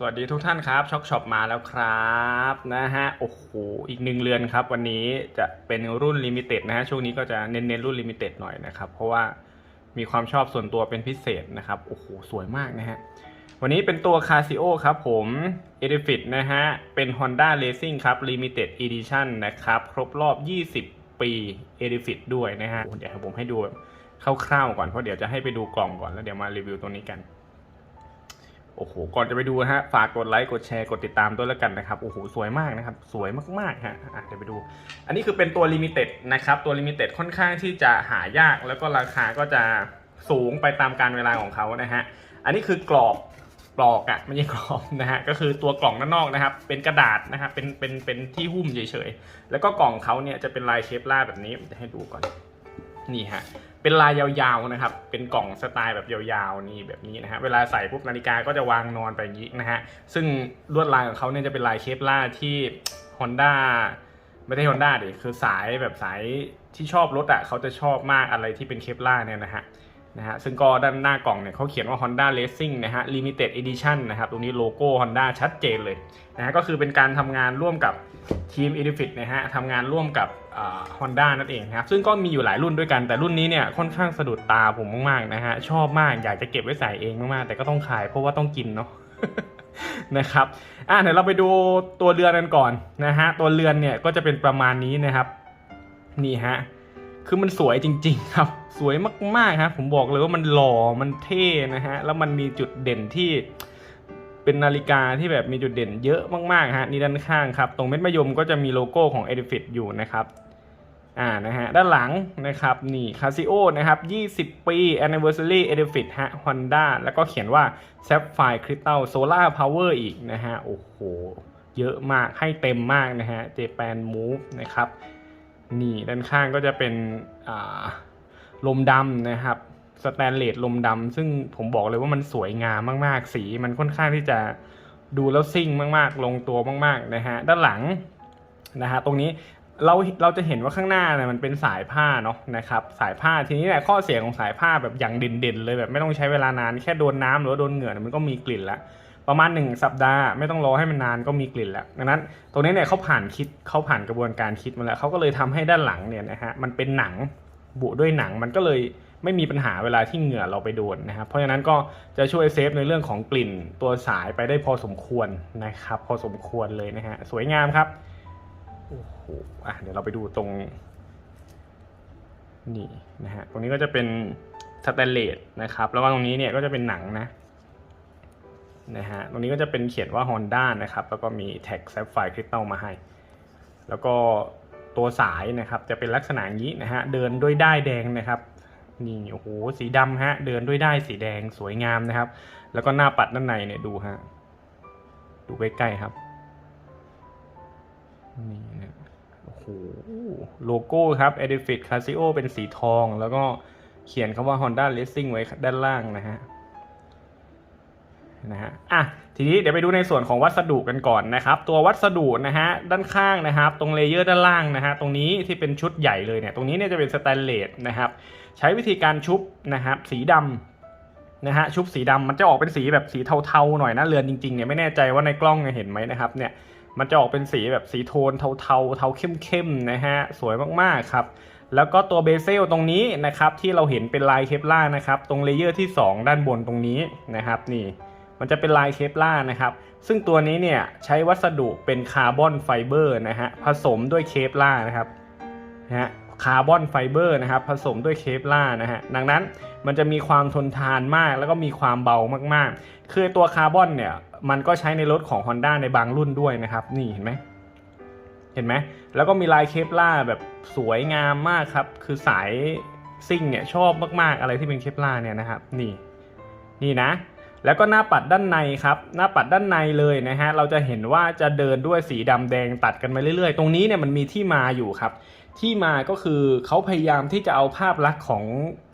สวัสดีทุกท่านครับช็อกช็อปมาแล้วครับนะฮะโอ้โหอีกหนึ่งเรือนครับ วันนี้จะเป็นรุ่นลิมิเต็ดนะฮะช่วงนี้ก็จะเน้นๆรุ่นลิมิเต็ดหน่อยนะครับเพราะว่ามีความชอบส่วนตัวเป็นพิเศษนะครับโอ้โหสวยมากนะฮะวันนี้เป็นตัว Casio ครับผม e d i f i t นะฮะเป็น Honda Racing ครับ Limited Edition นะครับครบรอบ 20 ปี e d i f i t ด้วยนะฮะเดี๋ยวผมให้ดูคร่าวๆก่อนเพราะเดี๋ยวจะให้ไปดูกล่องก่อนแล้วเดี๋ยวมารีวิวตรงนี้กัน โอ้โห ก่อนจะไปดูฮะ ฝากกดไลค์ กดแชร์ กดติดตามด้วยแล้วกันนะครับ โอ้โห สวยมากนะครับ สวยมากๆฮะอะเดี๋ยวไปดู อันนี้คือเป็นตัวลิมิเต็ดนะครับ ตัวลิมิเต็ดค่อนข้างที่จะหายาก แล้วก็ราคาก็จะสูงไปตามการเวลาของเขานะฮะ อันนี้คือกรอบปลอกอะไม่ใช่กรอบนะฮะ ก็คือตัวกล่องด้านนอกนะครับ เป็นกระดาษนะครับ เป็น เป็น เป็นที่หุ้มเฉยๆ แล้วก็กล่องเขาเนี่ยจะเป็นลายเคปล่าแบบนี้จะให้ดูก่อน นี่ฮะ เป็นลายยาวๆนะครับ เป็นกล่องสไตล์แบบยาวๆนี่แบบนี้นะฮะ เวลาใส่ปุ๊บนาฬิกาก็จะวางนอนไปอย่างนี้นะฮะ ซึ่งลวดลายของเขาเนี่ยจะเป็นลายเคปล่าที่ Honda ไม่ได้ Honda ดิ คือสายแบบสายที่ชอบรถอะเขาจะชอบมากอะไรที่เป็นเคปล่าเนี่ยนะฮะนะฮะ ซึ่งก็ด้านหน้ากล่องเนี่ยเขาเขียนว่า Honda Racing นะฮะ Limited Edition นะครับ ตรงนี้โลโก้ Honda ชัดเจนเลยนะฮะ ก็คือเป็นการทำงานร่วมกับทีม e d i f i t นะฮะทำงานร่วมกับ ฮอนด้านั่นเองครับซึ่งก็มีอยู่หลายรุ่นด้วยกันแต่รุ่นนี้เนี่ยค่อนข้างสะดุดตาผมมากๆนะฮะชอบมากอยากจะเก็บไว้ใส่เองมากๆแต่ก็ต้องขายเพราะว่าต้องกินเนาะนะครับอะเดี๋ยวเราไปดูตัวเรือนกันก่อนนะฮะตัวเรือนเนี่ยก็จะเป็นประมาณนี้นะครับนี่ฮะคือมันสวยจริง ๆ ครับ สวยมากๆครับผมบอกเลยว่ามันหล่อมันเท่นะฮะแล้วมันมีจุดเด่นที่เป็นนาฬิกาที่แบบมีจุดเด่นเยอะมากๆฮะนี่ด้านข้างครับ ตรงเม็ดมะยมก็จะมีโลโก้ของ e d i f i t อยู่นะครับ อ่านะฮะด้านหลังนะครับนี่ Casio นะครับ 20 ปี Anniversary e d i f i t ฮะ Honda แล้วก็เขียนว่า Sapphire Crystal Solar Power อีกนะฮะ โอ้โห เยอะมากให้เต็มมากนะฮะ Japan Move นะครับ นี่ด้านข้างก็จะเป็นลมดำนะครับสแตนเลสลมดำซึ่งผมบอกเลยว่ามันสวยงามมากๆ สีมันค่อนข้างที่จะดูแล้วซิ่งมากๆ ลงตัวมากๆนะฮะด้านหลังนะฮะตรงนี้ เราเราจะเห็นว่าข้างหน้าเนี่ยมันเป็นสายผ้าเนาะนะครับสายผ้าทีนี้เนี่ยข้อเสียของสายผ้าแบบอย่างเด่นๆเลยแบบไม่ต้องใช้เวลานานแค่โดนน้ำหรือโดนเหงื่อเนี่ยมันก็มีกลิ่นล้วประมาณ 1 สัปดาห์ไม่ต้องรอให้มันนานก็มีกลิ่นแล้วดังนั้นตรงนี้เนี่ยเขาผ่านคิดเขาผ่านกระบวนการคิดมาแล้วเขาก็เลยทำให้ด้านหลังเนี่ยนะฮะมันเป็นหนังบุด้วยหนังมันก็เลยไม่มีปัญหาเวลาที่เหงื่อเราไปโดนนะครับเพราะฉะนั้นก็จะช่วยเซฟในเรื่องของกลิ่นตัวสายไปได้พอสมควรนะครับพอสมควรเลยนะฮะสวยงามครับ โอ้โหอะเดี๋ยวเราไปดูตรง นี่นะฮะ ตรงนี้ก็จะเป็นสแตนเลสนะครับ แล้วก็ตรงนี้เนี่ยก็จะเป็นหนังนะ นะฮะ ตรงนี้ก็จะเป็นเขียนว่า Honda นะครับ แล้วก็มีแท็ก Sapphire Crystal มาให้ แล้วก็ตัวสายนะครับ จะเป็นลักษณะอย่างนี้นะฮะ เดินด้วยด้ายแดงนะครับนี่โอ้โหสีดำฮะ เดินด้วยด้ายสีแดงสวยงามนะครับ แล้วก็หน้าปัดด้านในเนี่ยดูฮะ ดูใกล้ๆครับนี่ โลโก้ครับ e d i f i t Casio เป็นสีทอง แล้วก็เขียนคำว่า Honda Racing ไว้ด้านล่างนะฮะนะฮะอะทีนี้เดี๋ยวไปดูในส่วนของวัสดุกันก่อนนะครับ ตัววัสดุนะฮะด้านข้างนะครับ ตรงเลเยอร์ด้านล่างนะฮะตรงนี้ที่เป็นชุดใหญ่เลยเนี่ยตรงนี้เนี่ยจะเป็นสแตนเลสนะครับ ใช้วิธีการชุบนะครับสีดำนะฮะชุบสีดำมันจะออกเป็นสีแบบสีเทาๆหน่อยนะเรือนจริงๆเนี่ยไม่แน่ใจว่าในกล้องเห็นไหมนะครับเนี่ย มันจะออกเป็นสีแบบสีโทนเทาๆ เทาเข้มๆนะฮะ สวยมากๆครับ แล้วก็ตัวเบเซลตรงนี้นะครับ ที่เราเห็นเป็นลายเคปล่านะครับ ตรงเลเยอร์ที่ 2 ด้านบนตรงนี้นะครับนี่มันจะเป็นลายเคปล่านะครับ ซึ่งตัวนี้เนี่ยใช้วัสดุเป็นคาร์บอนไฟเบอร์นะฮะ ผสมด้วยเคปล่านะครับนะฮะ คาร์บอนไฟเบอร์นะครับผสมด้วยเคปล่านะฮะดังนั้นมันจะมีความทนทานมากแล้วก็มีความเบามากๆ คือตัวคาร์บอนเนี่ยมันก็ใช้ในรถของ Honda ในบางรุ่นด้วยนะครับ นี่เห็นไหมเห็นไหมแล้วก็มีลายเคปล่าแบบสวยงามมากครับ คือสายซิ่งเนี่ยชอบมากๆ อะไรที่เป็นเคปล่าเนี่ยนะครับ นี่ นี่นะแล้วก็หน้าปัดด้านในครับ หน้าปัดด้านในเลยนะฮะ เราจะเห็นว่าจะเดินด้วยสีดำแดงตัดกันมาเรื่อยๆ ตรงนี้เนี่ยมันมีที่มาอยู่ครับ ที่มาก็คือเขาพยายามที่จะเอาภาพลักษณ์ของ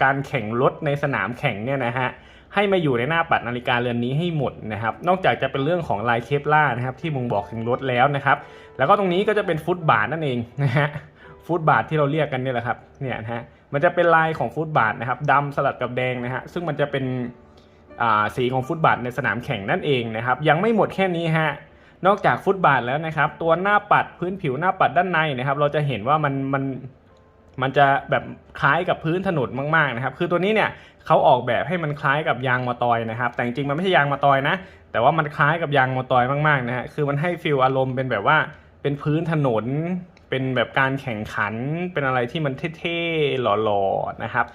การแข่งรถในสนามแข่งเนี่ยนะฮะให้มาอยู่ในหน้าปัดนาฬิกาเรือนนี้ให้หมดนะครับ นอกจากจะเป็นเรื่องของลายเคปล่านะครับที่มึงบอกถึงรถแล้วนะครับ แล้วก็ตรงนี้ก็จะเป็นฟุตบาทนั่นเองนะฮะฟุตบาทที่เราเรียกกันเนี่ยแหละครับเนี่ยนะฮะมันจะเป็นลายของฟุตบาทนะครับดำสลับกับแดงนะฮะซึ่งมันจะเป็นอ่าสีของฟุตบาทในสนามแข่งนั่นเองนะครับ ยังไม่หมดแค่นี้ฮะ นอกจากฟุตบาทแล้วนะครับ ตัวหน้าปัดพื้นผิวหน้าปัดด้านในนะครับ เราจะเห็นว่ามันมันมันจะแบบคล้ายกับพื้นถนนมากๆนะครับ คือตัวนี้เนี่ยเขาออกแบบให้มันคล้ายกับยางมอตอยนะครับ แต่จริงมันไม่ใช่ยางมอตอยนะ แต่ว่ามันคล้ายกับยางมอตอยมากๆนะฮะ คือมันให้ฟีลอารมณ์เป็นแบบว่าเป็นพื้นถนน เป็นแบบการแข่งขัน เป็นอะไรที่มันเท่ๆ หล่อๆ นะครับ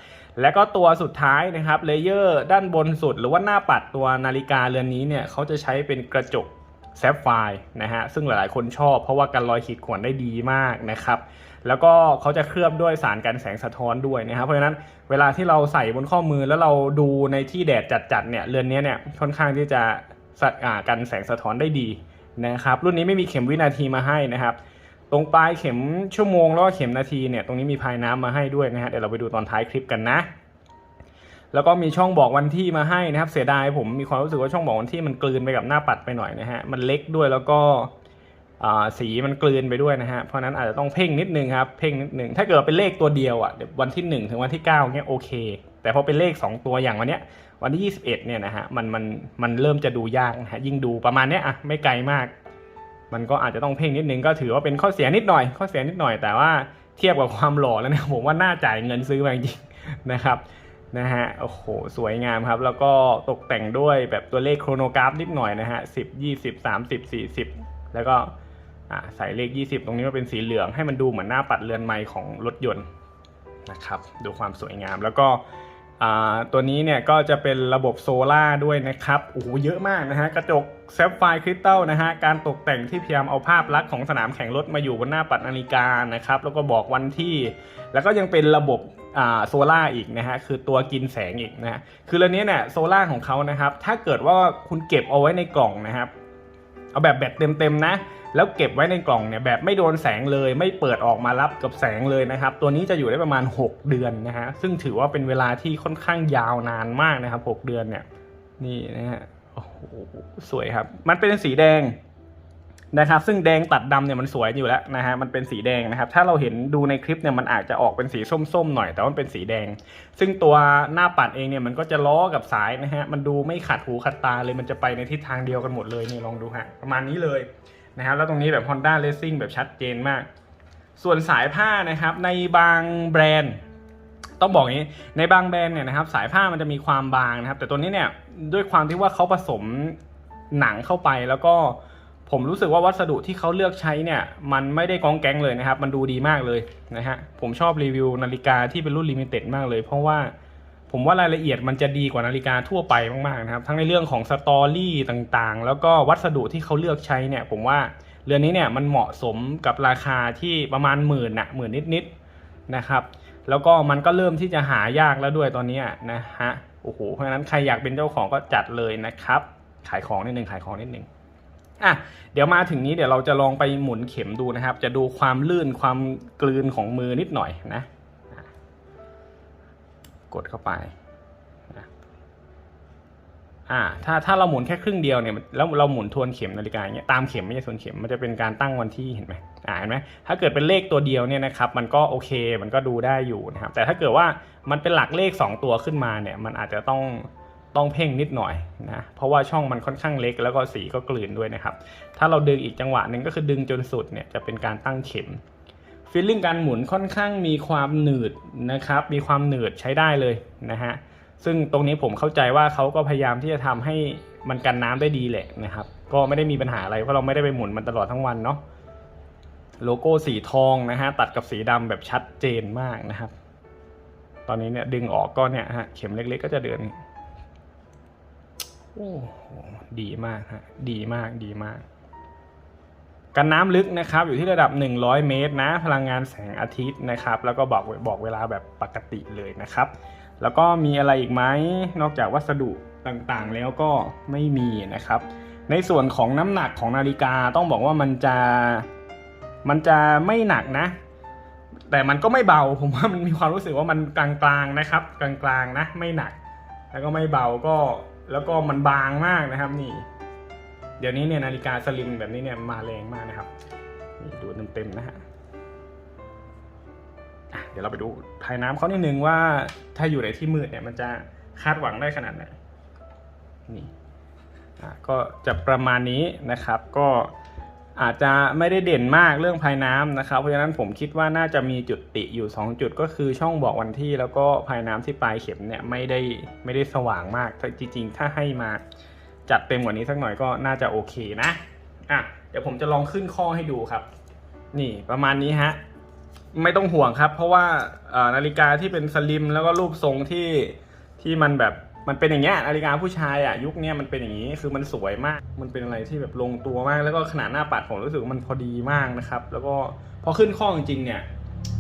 แล้วก็ตัวสุดท้ายนะครับ เลเยอร์ด้านบนสุด หรือว่าหน้าปัดตัวนาฬิกาเรือนนี้เนี่ยเขาจะใช้เป็นกระจก แซฟไฟร์นะฮะซึ่งหลายๆ คนชอบเพราะว่ากันรอยขีดข่วนได้ดีมากนะครับแล้วก็เขาจะเคลือบด้วยสารกันแสงสะท้อนด้วยนะครับเพราะฉะนั้นเวลาที่เราใส่บนข้อมือแล้วเราดูในที่แดดจัดๆเนี่ยเรือนนี้เนี่ยค่อนข้างที่จะสัดกันแสงสะท้อนได้ดีนะครับรุ่นนี้ไม่มีเข็มวินาทีมาให้นะครับ ตรงปลายเข็มชั่วโมงแล้วก็เข็มนาทีเนี่ยตรงนี้มีพายน้ำมาให้ด้วยนะฮะเดี๋ยวเราไปดูตอนท้ายคลิปกันนะ แล้วก็มีช่องบอกวันที่มาให้นะครับเสียดายผมมีความรู้สึกว่าช่องบอกวันที่มันกลืนไปกับหน้าปัดไปหน่อยนะฮะมันเล็กด้วยแล้วก็อ่าสีมันกลืนไปด้วยนะฮะเพราะนั้นอาจจะต้องเพ่งนิดนึงครับเพ่งนิดนึงถ้าเกิดเป็นเลขตัวเดียวอะเด่วันที่ 1 ถึงวันที่9เนี่ยโอเค แต่พอเป็นเลข 2 ตัวอย่างวันเนี้ยวันที่ 21เนี่ยนะฮะมันมันมันเริ่มจะดูยากนะฮะยิ่งดูประมาณเนี้ยอะไม่ไกลมาก มันก็อาจจะต้องเพ่งนิดนึงก็ถือว่าเป็นข้อเสียนิดหน่อย ข้อเสียนิดหน่อยแต่ว่าเทียบกับความหล่อแล้วเนี่ยผมว่าน่าจ่ายเงินซื้อมาจริงนะครับ นะฮะ โอ้โห สวยงามครับ แล้วก็ตกแต่งด้วยแบบตัวเลขโครโนกราฟนิดหน่อยนะฮะสิบยี่สิบสามสิบสี่สิบแล้วก็ใส่เลข 20 ตรงนี้มาเป็นสีเหลืองให้มันดูเหมือนหน้าปัดเรือนไม้ของรถยนต์นะครับดูความสวยงามแล้วก็ตัวนี้เนี่ยก็จะเป็นระบบโซล่าร์ด้วยนะครับโอ้โหเยอะมากนะฮะกระจกแซฟไฟร์คริสตัลนะฮะการตกแต่งที่พยายามเอาภาพลักษณ์ของสนามแข่งรถมาอยู่บนหน้าปัดนาฬิกานะครับแล้วก็บอกวันที่ แล้วก็ยังเป็นระบบ โซล่าอีกนะฮะคือตัวกินแสงอีกนะฮะคือเรื่องนี้เนี่ยโซล่าของเขานะครับ ถ้าเกิดว่าคุณเก็บเอาไว้ในกล่องนะครับ เอาแบบแบตเต็มๆนะแล้วเก็บไว้ในกล่องเนี่ยแบบไม่โดนแสงเลยไม่เปิดออกมารับกับแสงเลยนะครับ ตัวนี้จะอยู่ได้ประมาณ 6 เดือนนะฮะซึ่งถือว่าเป็นเวลาที่ค่อนข้างยาวนานมากนะครับ 6 เดือนเนี่ยนี่นะฮะโอ้โหสวยครับ มันเป็นสีแดง นะครับซึ่งแดงตัดดำเนี่ยมันสวยอยู่แล้วนะฮะมันเป็นสีแดงนะครับถ้าเราเห็นดูในคลิปเนี่ยมันอาจจะออกเป็นสีส้มๆหน่อยแต่ว่ามันเป็นสีแดง ซึ่งตัวหน้าปัดเองเนี่ยมันก็จะล้อกับสายนะฮะมันดูไม่ขัดหูขัดตาเลยมันจะไปในทิศทางเดียวกันหมดเลยนี่ลองดูฮะประมาณนี้เลยนะครับแล้วตรงนี้แบบ Honda Racing แบบชัดเจนมาก ส่วนสายผ้านะครับในบางแบรนด์ต้องบอกงี้ในบางแบรนด์เนี่ยนะครับสายผ้ามันจะมีความบางนะครับ แต่ตัวนี้เนี่ยด้วยความที่ว่าเขาผสมหนังเข้าไปแล้วก็ ผมรู้สึกว่าวัสดุที่เขาเลือกใช้เนี่ย มันไม่ได้กองแกงเลยนะครับ มันดูดีมากเลยนะฮะ ผมชอบรีวิวนาฬิกาที่เป็นรุ่นลิมิเต็ดมากเลย เพราะว่าผมว่ารายละเอียดมันจะดีกว่านาฬิกาทั่วไปมากๆนะครับ ทั้งในเรื่องของสตอรี่ต่างๆ แล้วก็วัสดุที่เขาเลือกใช้เนี่ย ผมว่าเรือนนี้เนี่ยมันเหมาะสมกับราคาที่ประมาณหมื่นนะหมื่นนิดๆนะครับ แล้วก็มันก็เริ่มที่จะหายากแล้วด้วยตอนนี้นะฮะ โอ้โห เพราะฉะนั้นใครอยากเป็นเจ้าของก็จัดเลยนะครับ ขายของนิดนึงขายของนิดนึง อะเดี๋ยวมาถึงนี้เดี๋ยวเราจะลองไปหมุนเข็มดูนะครับ จะดูความลื่นความกลืนของมือนิดหน่อยนะ กดเข้าไปอ่าถ้าถ้าเราหมุนแค่ครึ่งเดียวเนี่ยแล้วเราหมุนทวนเข็มนาฬิกาอย่างเงี้ยตามเข็มไม่ใช่ทวนเข็มมันจะเป็นการตั้งวันที่เห็นไหมอ่าเห็นไหมถ้าเกิดเป็นเลขตัวเดียวเนี่ยนะครับมันก็โอเคมันก็ดูได้อยู่นะครับแต่ถ้าเกิดว่ามันเป็นหลักเลข 2 ตัวขึ้นมาเนี่ยมันอาจจะต้อง ต้องเพ่งนิดหน่อยนะเพราะว่าช่องมันค่อนข้างเล็กแล้วก็สีก็กลืนด้วยนะครับ ถ้าเราดึงอีกจังหวะหนึ่งก็คือดึงจนสุดเนี่ยจะเป็นการตั้งเข็มฟีลลิ่งการหมุนค่อนข้างมีความหนืดนะครับมีความหนืดใช้ได้เลยนะฮะซึ่งตรงนี้ผมเข้าใจว่าเขาก็พยายามที่จะทำให้มันกันน้ำได้ดีแหละนะครับ ก็ไม่ได้มีปัญหาอะไรเพราะเราไม่ได้ไปหมุนมันตลอดทั้งวันเนาะโลโก้สีทองนะฮะตัดกับสีดำแบบชัดเจนมากนะครับ ตอนนี้เนี่ยดึงออกก็เนี่ยฮะเข็มเล็กๆก็จะเดิน โอ้โหดีมากฮะดีมากดีมาก กันน้ำลึกนะครับ อยู่ที่ระดับ 100 เมตรนะ พลังงานแสงอาทิตย์นะครับ แล้วก็บอกบอกเวลาแบบปกติเลยนะครับ แล้วก็มีอะไรอีกไหมนอกจากวัสดุต่างๆ แล้วก็ไม่มีนะครับ ในส่วนของน้ำหนักของนาฬิกาต้องบอกว่ามันจะมันจะไม่หนักนะ แต่มันก็ไม่เบาผมว่ามันมีความรู้สึกว่ามันกลางๆนะครับ กลางๆนะไม่หนัก แล้วก็ไม่เบาก็ แล้วก็มันบางมากนะครับนี่ เดี๋ยวนี้เนี่ยนาฬิกาสลิมแบบนี้เนี่ยมาแรงมากนะครับนี่ดูเต็มๆนะฮะเดี๋ยวเราไปดูภายน้ำเขานิดนึงว่าถ้าอยู่ในที่มืดเนี่ยมันจะคาดหวังได้ขนาดไหนนี่ก็จะประมาณนี้นะครับ ก็ อาจจะไม่ได้เด่นมากเรื่องภายน้ำนะครับ เพราะฉะนั้นผมคิดว่าน่าจะมีจุดติอยู่ 2 จุดก็คือช่องบอกวันที่แล้วก็ภายน้ำที่ปลายเข็มเนี่ยไม่ได้ไม่ได้สว่างมากจริงๆ ถ้าให้มาจัดเต็มกว่านี้สักหน่อยก็น่าจะโอเคนะอะเดี๋ยวผมจะลองขึ้นข้อให้ดูครับ นี่ประมาณนี้ฮะไม่ต้องห่วงครับ เพราะว่านาฬิกาที่เป็นสลิมแล้วก็รูปทรงที่ที่มันแบบ มันเป็นอย่างเงี้ยนาฬิกาผู้ชายอะยุคเนี้ยมันเป็นอย่างนี้คือมันสวยมาก มันเป็นอะไรที่แบบลงตัวมาก แล้วก็ขนาดหน้าปัดผมรู้สึกมันพอดีมากนะครับ แล้วก็พอขึ้นข้อจริงๆเนี่ย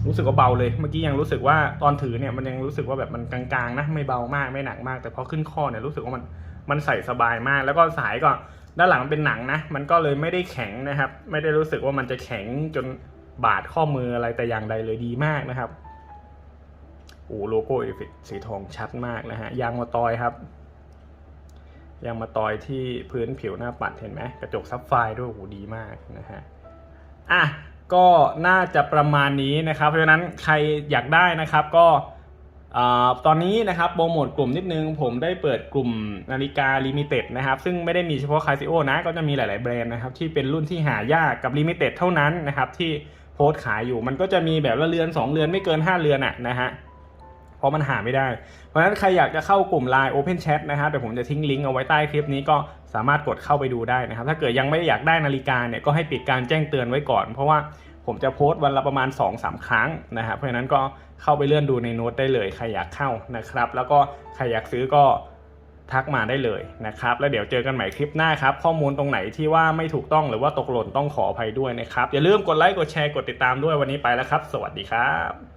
รู้สึกว่าเบาเลย เมื่อกี้ยังรู้สึกว่าตอนถือเนี่ยมันยังรู้สึกว่าแบบมันกลางๆนะไม่เบามากไม่หนักมาก แต่พอขึ้นข้อเนี่ยรู้สึกว่ามันมันใส่สบายมาก แล้วก็สายก็ด้านหลังมันเป็นหนังนะ มันก็เลยไม่ได้แข็งนะครับ ไม่ได้รู้สึกว่ามันจะแข็งจนบาดข้อมืออะไรแต่อย่างใดเลยดีมากนะครับ โอ้โลโก้เอฟสีทองชัดมากนะฮะยางมาตอยครับ ยางมาตอยที่พื้นผิวหน้าปัดเห็นไหมกระจกซับไฟด้วยโอ้ดีมากนะฮะอะก็น่าจะประมาณนี้นะครับ เพราะฉะนั้นใครอยากได้นะครับก็อตอนนี้นะครับโปรโมทกลุ่มนิดนึง ผมได้เปิดกลุ่มนาฬิกาลิมิเต็ดนะครับ ซึ่งไม่ได้มีเฉพาะคาซิโอนะ ก็จะมีหลาย ๆ แบรนด์นะครับ ที่เป็นรุ่นที่หายากกับลิมิเต็ดเท่านั้นนะครับ ที่โพสต์ขายอยู่มันก็จะมีแบบละเรือน 2 เรือนไม่เกิน 5 เรือนอะนะฮะ เพราะมันหาไม่ได้ เพราะฉะนั้นใครอยากจะเข้ากลุ่ม Line Open Chat นะครับเดี๋ยวผมจะทิ้งลิงก์เอาไว้ใต้คลิปนี้ก็สามารถกดเข้าไปดูได้นะครับ ถ้าเกิดยังไม่อยากได้นาฬิกาเนี่ยก็ให้ปิดการแจ้งเตือนไว้ก่อน เพราะว่าผมจะโพสต์วันละประมาณ 2-3 ครั้งนะครับเพราะฉะนั้นก็เข้าไปเลื่อนดูในโน้ตได้เลย ใครอยากเข้านะครับ แล้วก็ใครอยากซื้อก็ทักมาได้เลยนะครับ แล้วเดี๋ยวเจอกันใหม่คลิปหน้าครับ ข้อมูลตรงไหนที่ว่าไม่ถูกต้องหรือว่าตกหล่นต้องขออภัยด้วยนะครับ อย่าลืมกดไลค์กดแชร์กดติดตามด้วยวันนี้ไปแล้วครับ สวัสดีครับ